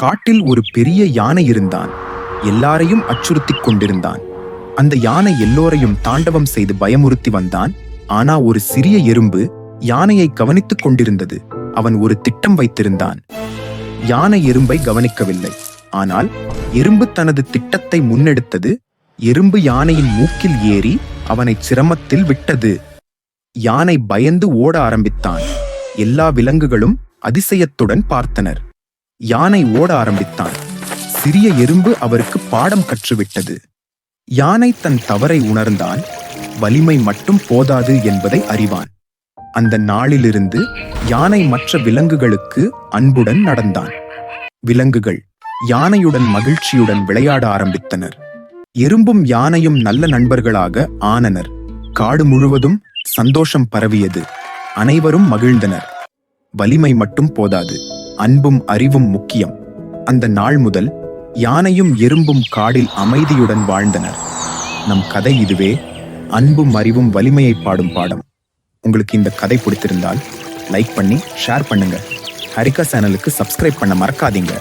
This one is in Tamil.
காட்டில் ஒரு பெரிய யானை இருந்தான். எல்லாரையும் அச்சுறுத்திக் கொண்டிருந்தான். அந்த யானை எல்லோரையும் தாண்டவம் செய்து பயமுறுத்தி வந்தான். ஆனா ஒரு சிறிய எறும்பு யானையை கவனித்துக் கொண்டிருந்தது. அவன் ஒரு திட்டம் வைத்திருந்தான். யானை எறும்பை கவனிக்கவில்லை. ஆனால் எறும்பு தனது திட்டத்தை முன்னெடுத்தது. எறும்பு யானையின் மூக்கில் ஏறி அவனை சிரமத்தில் விட்டது. யானை பயந்து ஓட ஆரம்பித்தான். எல்லா விலங்குகளும் அதிசயத்துடன் பார்த்தனர். யானை ஓட ஆரம்பித்தான். சிறிய எறும்பு அவருக்கு பாடம் கற்றுவிட்டது. யானை தன் தவறை உணர்ந்தான் வலிமை மட்டும் போதாது என்பதை அறிவான். அந்த நாளிலிருந்து யானை மற்ற விலங்குகளுக்கு அன்புடன் நடந்தான். விலங்குகள் யானையுடன் மகிழ்ச்சியுடன் விளையாட ஆரம்பித்தனர். எறும்பும் யானையும் நல்ல நண்பர்களாக ஆனனர். காடு முழுவதும் சந்தோஷம் பரவியது. அனைவரும் மகிழ்ந்தனர். வலிமை மட்டும் போதாது. அன்பும் அறிவும் முக்கியம். அந்த நாள் முதல் யானையும் எறும்பும் காடில் அமைதியுடன் வாழ்ந்தனர். நம் கதை இதுவே அன்பும் அறிவும் வலிமையை பாடும் பாடம். உங்களுக்கு இந்த கதை பிடித்திருந்தால் லைக் பண்ணி ஷேர் பண்ணுங்க. ஹரிகா சேனலுக்கு சப்ஸ்கிரைப் பண்ண மறக்காதீங்க.